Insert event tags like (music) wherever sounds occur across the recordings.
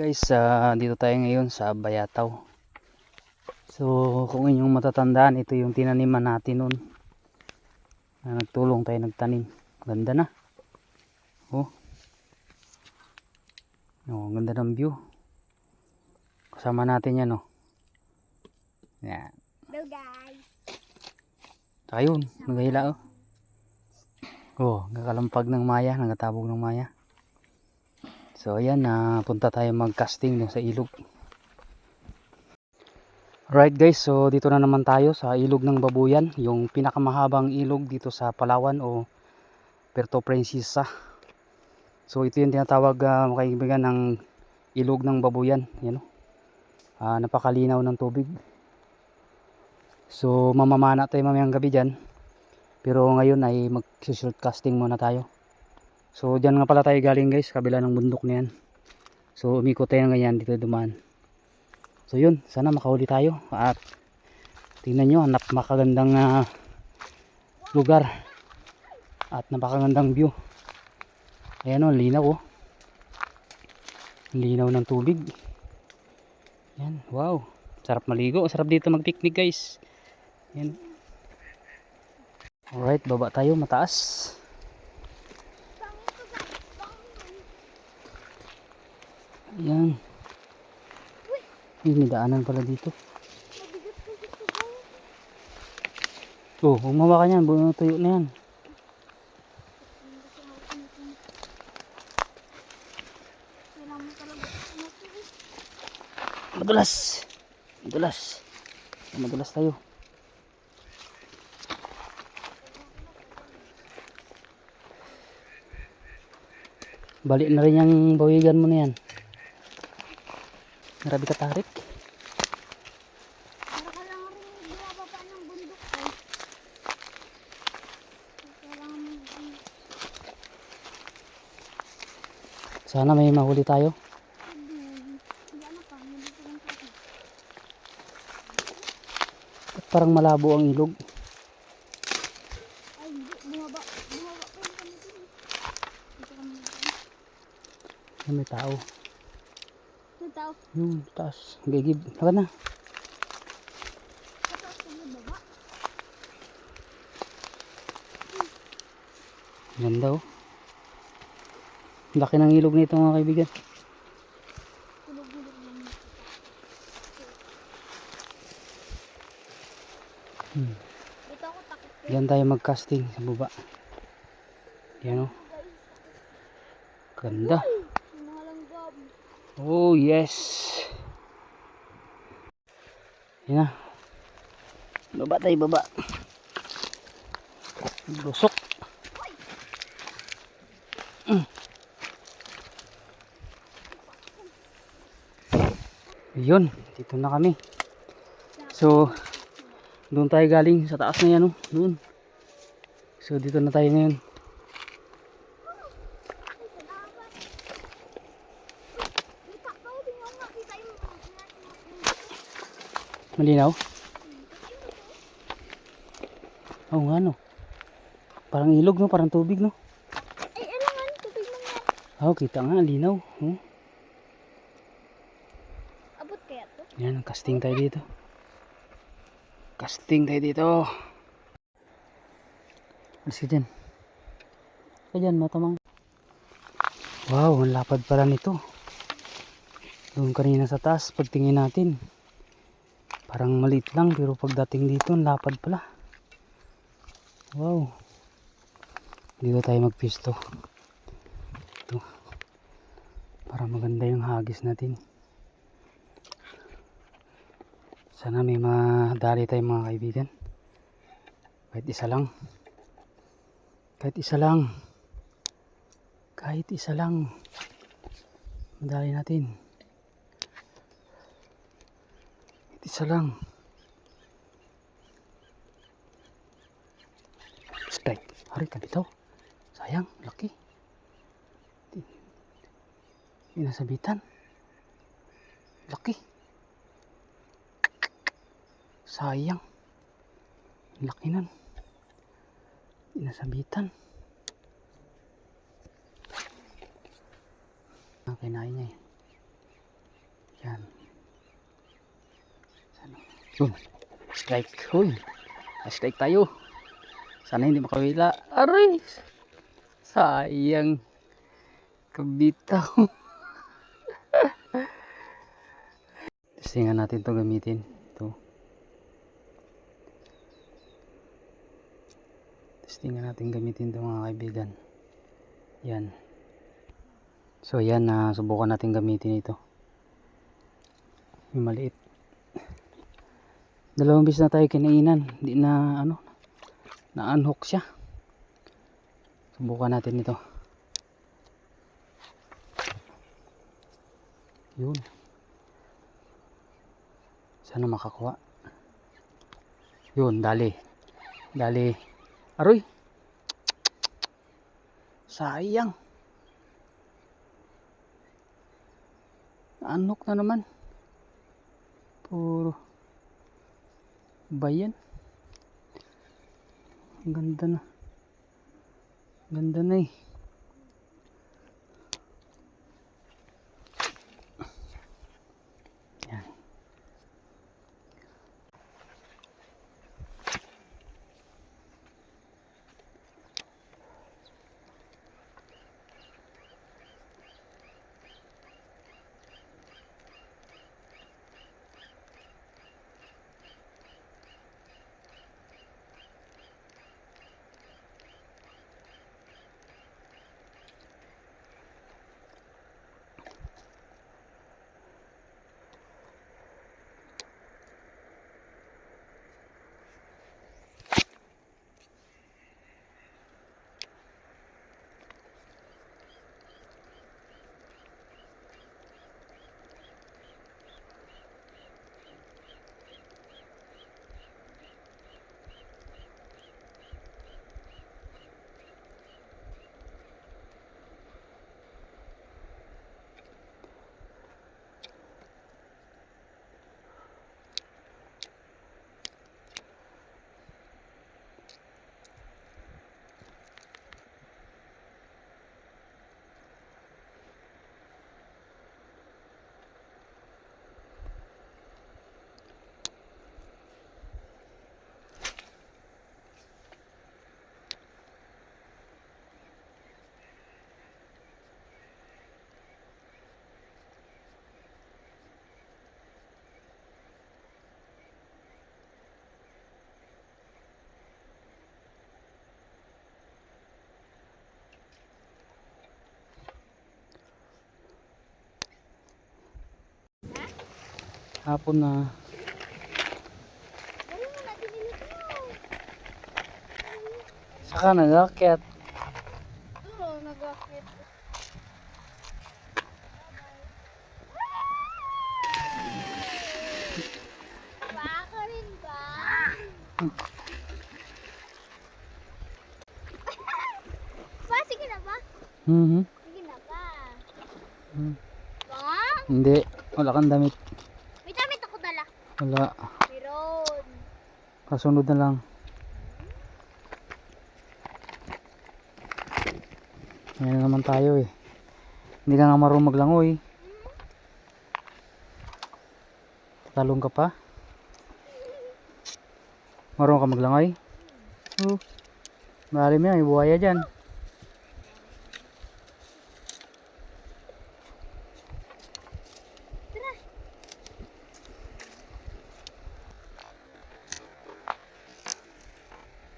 Guys, ah, dito tayo ngayon sa Bayataw. So, kung inyong matatandaan, ito yung tinaniman natin noon. Na nagtulong tayo nagtanim. Ganda na. Oh. Oh, ganda ng view. Kasama natin yan, oh. Yan. Hello guys. Ayun, nagahila, oh. Oh, nakalampag ng maya, nagatabog ng maya. So ayan, na punta tayo mag-casting sa ilog. Right guys, so dito na naman tayo sa ilog ng Babuyan, yung pinakamahabang ilog dito sa Palawan o Puerto Princesa. So ito yung tinatawag uh, mga kaibigan ng ilog ng Babuyan, yan oh. Ah, napakalinaw ng tubig. So mamamana tayo mamayang gabi dyan. Pero ngayon ay mag-short casting muna tayo. So dyan nga pala tayo galing guys, kabila ng bundok na yan. So umikot tayo ng ganyan dito dumaan. So yun, sana makahuli tayo. At tingnan nyo, napakagandang ah, lugar. At napakagandang view. Ayan o, linaw o. Linaw ng tubig. Yan, wow. Sarap maligo, sarap dito mag-picnic guys. Yan. Alright, baba tayo, mataas. Ayan. Ay, may daanan pala dito. Oh, umawa ka niyan, buo tuyo na yan. Madulas. Madulas. Madulas tayo. Balik na rin yung bawigan mo na yan. Grabe ka tarik. Sana may mahuli tayo. Ba't parang malabo ang ilog. Ay, hindi. Bumaba. Bumaba pa yung kami dun. Dito kami dun. Ay, may tao. Yung taas. Gigib. Saka na. Ganda oh. Laki ng ilog nito mga kaibigan. Hmm. Dito ako takot guys. Yan tayo mag-casting sa baba. Yan oh. Ganda. Langgam. Oh yes. Yan na. Baba tayo baba. Lusok. Mm. Yun, dito na kami. So, doon tayo galing sa taas na yan, oh. Doon. So, dito na tayo ngayon. Kita ka, tingnan nga. Kita yung Malinaw? Oo nga, no. Parang ilog, no? Parang tubig, no? Ay, ano nga, tubig na nga. Oo, kita nga, linaw. Oh. Abot kaya to? Yan, casting tayo dito. Casting tayo dito. Alis ka dyan. Ka dyan, matamang. Wow, ang lapad pala nito. Doon kanina sa taas, pagtingin natin. Parang maliit lang, pero pagdating dito, lapad pala. Wow. Dito tayo magpisto. Ito. Para maganda yung hagis natin. Sana may madali tayong mga kaibigan. Kahit isa lang. Kahit isa lang. Kahit isa lang. Madali natin. Kahit isa lang. Strike. Hari ka dito. Sayang. Laki. Inasabitan. Laki. Sayang. Ang Laki nun. Inasabitan. Okay, nain niya eh. Yun. Strike. Uy. Strike tayo. Sana hindi makawila. Aray. Sayang. Kabitaw. (laughs) Testingan natin to gamitin. Ito. Testingan natin gamitin to mga kaibigan. Yan. So yan na subukan natin gamitin ito. Yung maliit. Dalawang bis na tayo kinainan. Hindi na ano na unhook siya. Subukan natin ito. Yun. Sana makakuha. Yun, dali. Dali. Aroy. Sayang. Anok na naman. Puro bayan. Ang ganda na. Ganda na eh. Yan. Hapon na. Ano mo na dinilit mo? Saka nagakyat. Oo, nag-rocket. Ba ako rin ba? ba, sige na ba? Mhm. Sige na ba? Hmm. Ba? Hindi. Wala kang damit. May damit ako dala. Wala. Meron. Kasunod na lang. Na naman tayo eh. Hindi ka nga marunong maglangoy. Talong ka pa? Marunong ka maglangoy? Oo. Malalim yan, may buhaya dyan.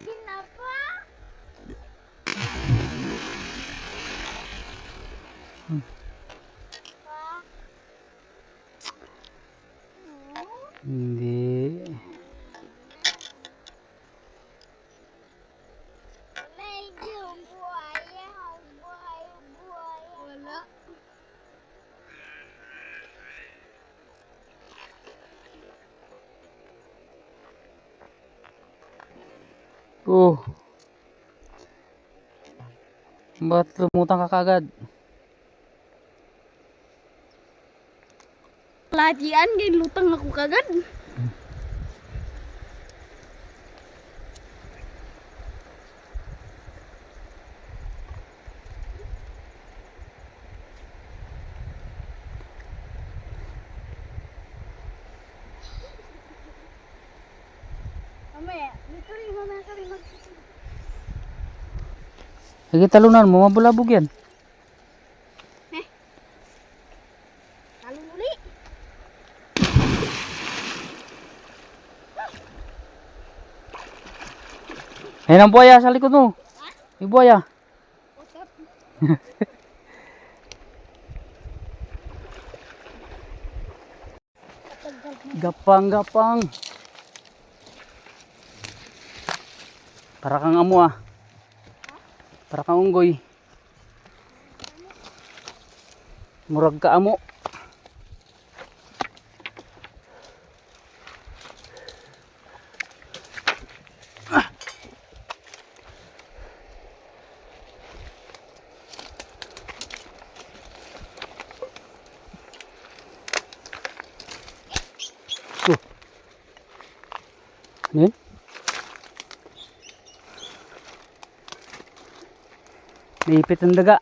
Sige na ba? Ba? Hmm? Hindi. Medyo buhaya, buhaya, buhaya. Wala. Oh. Ba't lumutang ka kagad? Lagi yan, lutang ako kagad. Mamaya, dito rin, mamaya ka rin mag... Sige, talunan mo, mabulabog yan. Talong uli. Ayun ang buhaya sa likod mo. May buhaya. Utap. Tagal mo. Gapang, gapang. Para kang amo ah. Para kang unggoy. Murag ka amo. Ano yun? Naipit ang daga.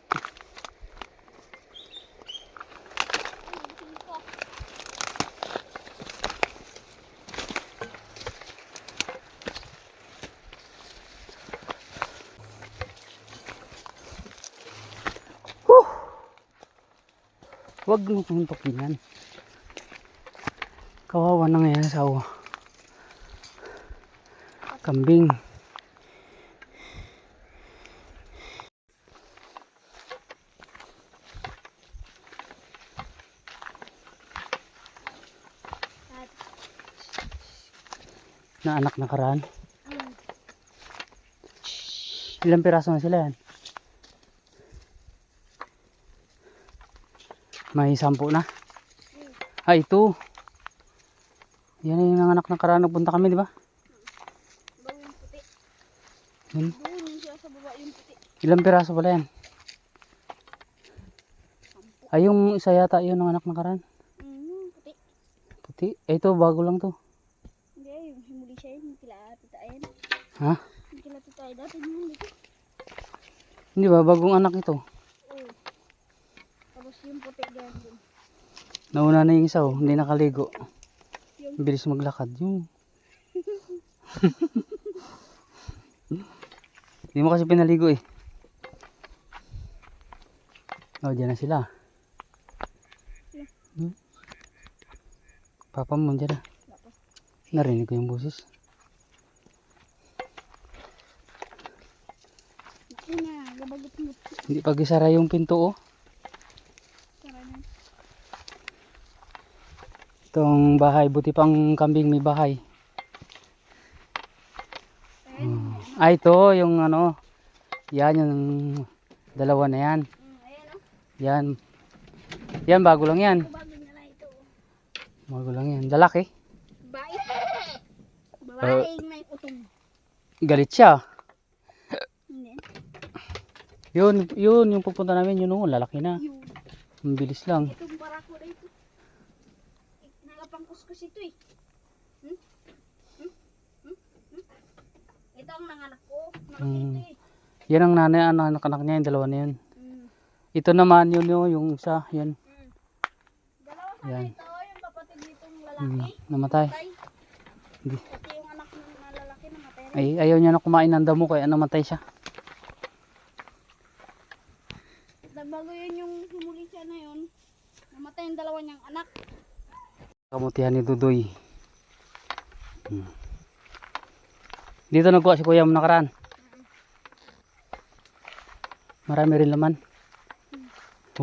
Whew! Huwag mo puntokin yan. Kawawa na sa awa. Kambing. At, na anak na karaan. um, Ilang piraso na sila yan? May sampu na. Ah, ito. Yan yung anak na karaan. Nagpunta kami, di ba? puti. Ilang piraso pala yan? Ay, yung isa yata yun ng anak na karaan. Mm, puti. Puti. Eh, ito, bago lang to. Hindi, yung himuli siya yun. Yung kila tita ayan. Ha? Hindi ba? Bagong anak ito. Oo. Tapos yung puti ganyan. Nauna na yung isa, oh. Hindi nakaligo. Yung Bilis maglakad. Yung. (laughs) Hindi mo kasi pinaligo eh. Oh, dyan na sila. Hmm? Papa mo dyan na. Narinig ko yung boses. naku na, gabagot mo. Hindi pag isara yung pinto oh. Itong bahay, buti pang kambing may bahay. Ah, ito yung ano. Yan yung dalawa na yan. Yan. Yan, bago lang yan. Bago lang yan. Lalaki. Babae. Babae may utong. Galit siya. Yun, yun, yung pupunta namin, yun noon, lalaki na. Yun. Ang bilis lang. Itong barako na ito. Eh, Nalapang kuskus ito eh. Hmm? Hmm? Hmm? Hmm? Ito ang nanganak ko. Malaki Hmm. ito eh. Yan ang nanay, ano, anak-anak niya, yung dalawa na yun. Hmm. Ito naman, yun, yun yung isa, yun. Hmm. Dalawa sana Yan. ito. Yung kapatid nitong Hmm, lalaki. namatay. Patay. Hindi. Ito yung anak ng lalaki namatay na. Ay, ayaw niya na kumain ng damo, kaya namatay siya. Bago yun yung humuli siya na yun. Namatay yung dalawa niyang anak. Kamutihan ni Dudoy. Hmm. Dito nagkuha si Kuya mo nakaraan. Marami rin laman.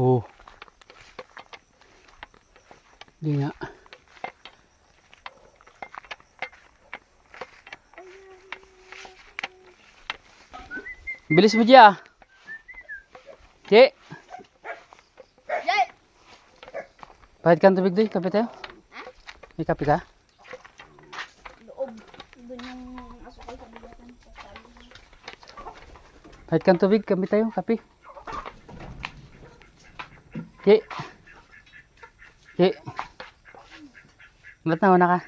Oo. Hindi nga. Bilis mo dyan. Yay! Pahit ka ng tubig doy. Kape tayo. May kape ka? Loob. Doon yung asukal sa bigatan. Kahit kang tubig, kami tayo, kape. Ki. Ki. Ba't nauna ka?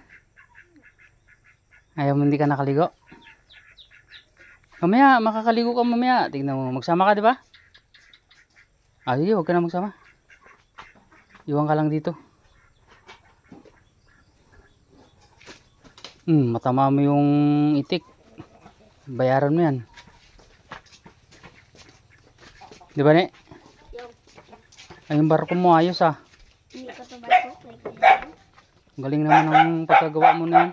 Ayaw mo hindi ka nakaligo? Mamaya, makakaligo ka mamaya. Tingnan mo, magsama ka, di ba? Ah, sige, huwag ka na magsama. Iwan ka lang dito. Hmm, matama mo yung itik. Bayaran mo yan. Di ba, ne? Ay, yung barko mo ayos ah. hindi ko to ba ito? Like, Ang Galing naman ng pagkagawa mo na yan.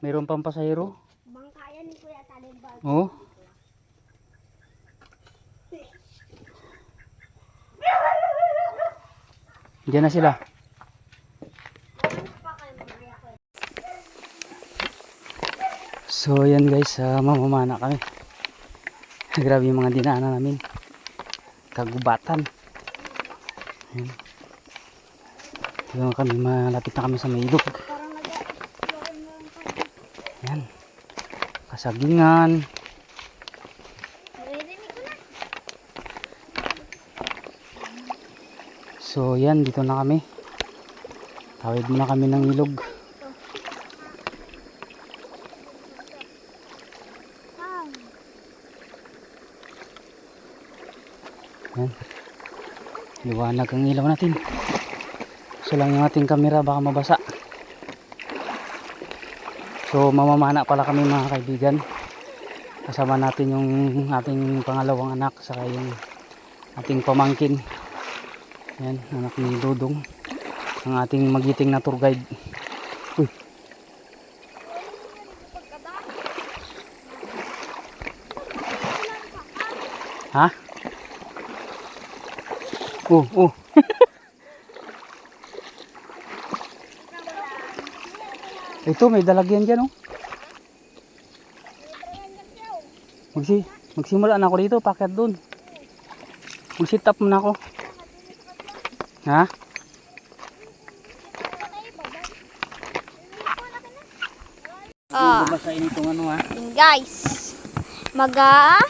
Mayroon pang pasahero. bangka yan ni Kuya Talibag. Oo. Diyan na sila. So yan guys, uh, mamamana kami. (laughs) Grabe yung mga dinaanan namin. Kagubatan. Ayan. Doon kami, malapit na kami sa Maydog. Parang nag-explore mo lang kami. Yan. Kasagingan. Naririnig ko na. So yan, dito na kami. Tawid muna kami ng ilog. Yan. Liwanag ang ilaw natin. So lang yung ating kamera baka mabasa. So mamamana pala kami mga kaibigan. Kasama natin yung ating pangalawang anak saka yung ating pamangkin. Yan, anak ni Dudong. Ang ating magiting na tour guide. Uy, ha? Oh, oh. (laughs) Ito, may dalagyan dyan, oh. Magsi, magsimula na ako dito, packet dun. Mag-sit up muna ako. Ha? Ah, itong ano, ha? guys. Maga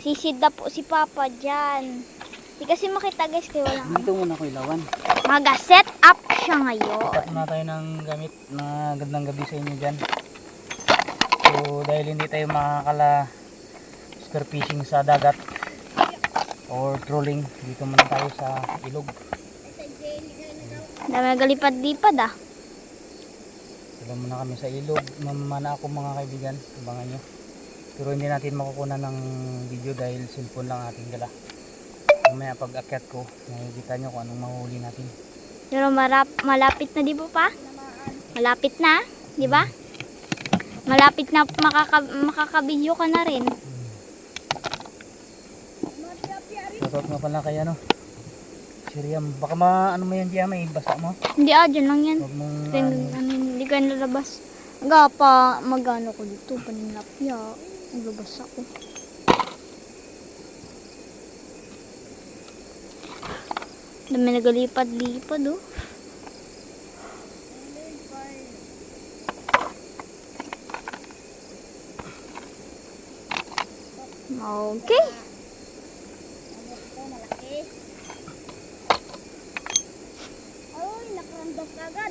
sisida po si Papa dyan. Di kasi makita guys kaya wala. Dito muna ko ilawan. Maga set up siya ngayon. Start muna tayo ng gamit na gandang gabi sa inyo dyan. So, dahil hindi tayo makakala spear fishing sa dagat or trolling, dito muna tayo sa ilog. Dami nagalipad-lipad ah. Sila muna kami sa ilog. Mamamana ako mga kaibigan. Abangan nyo. Pero hindi natin makukunan ng video dahil cellphone lang ating dala. Mamaya pag akyat ko, makikita nyo kung anong mahuli natin. Pero marap, malapit na di ba pa? Malapit na, di ba? Malapit na makaka, makakabidyo ka na rin. Shoutout nga pala kay ano. Siriam. Baka ma, ano mo yan diya, may basa mo. Hindi ah, dyan lang yan. Huwag mong, Then, ano, ano, hindi ka nalabas. Aga pa, magano ko dito, paninapya. Naglabas ako. Dami nagalipad-lipad oh. Okay. Ka agad.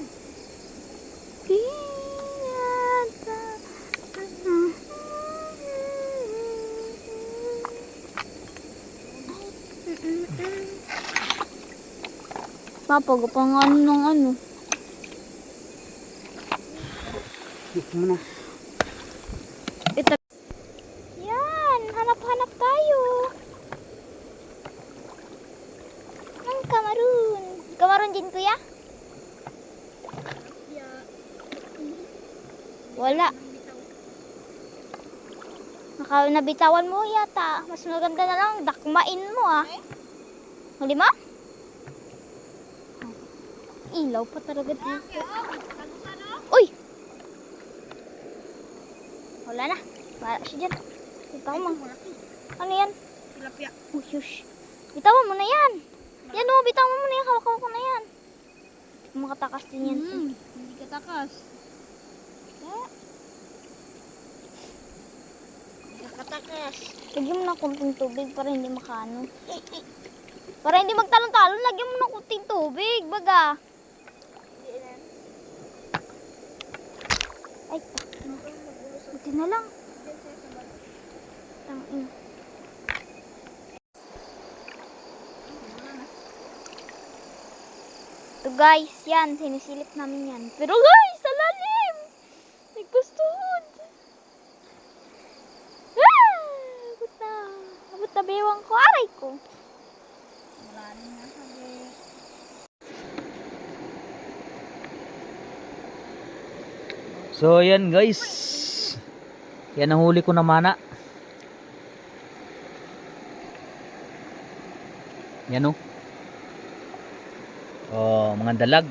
Pinata. Papa, gapang ano ng ano. Dito mo na. Ito. Yan, hanap-hanap tayo. Ang kamaroon. Kamaroon din, kuya? Wala. Naka, nabitawan mo yata. Mas maganda na lang, dakmain mo ah. Huli mo? Ilaw pa talaga dito. Uy! Wala na. Wala siya dyan. Bitawan mo. Ano yan? Tilapia. Oh, shush. Bitawan mo na yan. Yan o, bitawan mo na yan. Hawak-hawak ko na yan. Makatakas din yan. Hmm, hindi ka takas. Lagyan mo ng kunting tubig para hindi makano. Para hindi magtalon-talon, lagyan mo ng kunting tubig, baga. Ay, buti na lang. Tangin. Ito guys, yan, sinisilip namin yan. Pero guys, sa lalim! Ewan ko, aray ko. Maraming nasabi. So yan guys. Yan ang huli ko na mana. Yan o. Oh, mga dalag.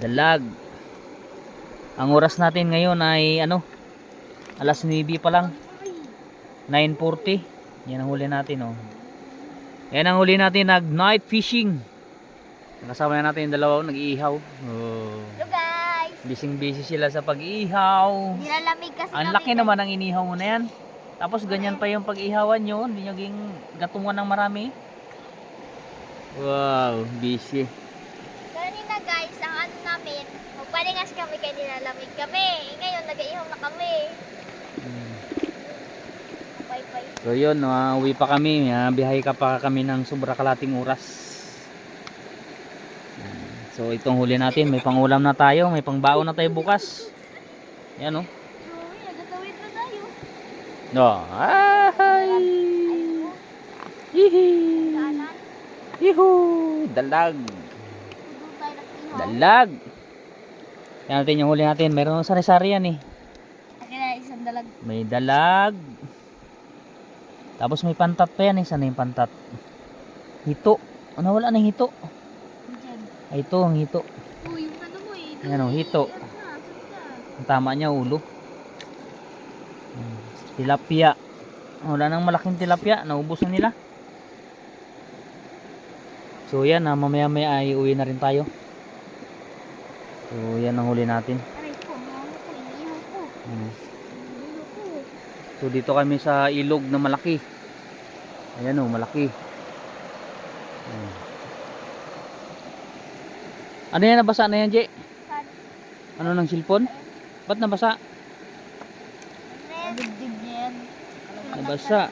Dalag. Ang oras natin ngayon ay ano? Alas 9 pa lang. 9.40. Yan ang huli natin oh. Yan ang huli natin nag night fishing. Kasama na natin yung dalawa nag-iihaw. Oh. Hello guys. Bising busy sila sa pag-ihaw. Nilalamig kasi Ang laki naman ang inihaw mo na yan. Tapos ganyan pa yung pag-ihawan nyo. Hindi nyo ging gatungan ng marami. Wow, busy. Kanina guys, ang ano namin, magpalingas kami kaya nilalamig kami. Ngayon, nag-iihaw na kami. Bye bye. So yun, uh, uwi pa kami. Uh, biyahe ka pa kami ng sobra kalating oras. Yan. So itong huli natin, may pangulam na tayo, may pangbaon na tayo bukas. Yan oh. No. Ay! Hihi! Ihu! Dalag! Dalag! Yan natin yung huli natin. Meron sari-sari yan eh. Isang dalag. May dalag. Tapos may pantat pa yan eh. Sana yung pantat? Hito. Ano wala na yung hito? Ay ito ang hito. Uy, yung ano mo eh. Yan o, hito. Yan na, saan ka? Ang tama niya ulo. Hmm. Tilapia. Wala nang malaking tilapia. Naubos na nila. So yan, ah, mamaya maya ay uwi na rin tayo. So yan ang huli natin. Hmm. So dito kami sa ilog na malaki. Ayan o, malaki. Hmm. Ano yan, nabasa na yan? Saan? Ano ng silpon? Ba't nabasa? Dibdib niya yan. Nabasa.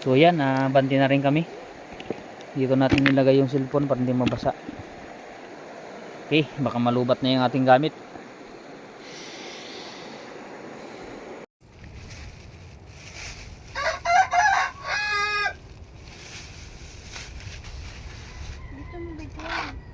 So yan, ah, banti na rin kami. Dito natin nilagay yung cellphone para hindi mabasa. Okay, baka malubat na yung ating gamit. Dito mo ba?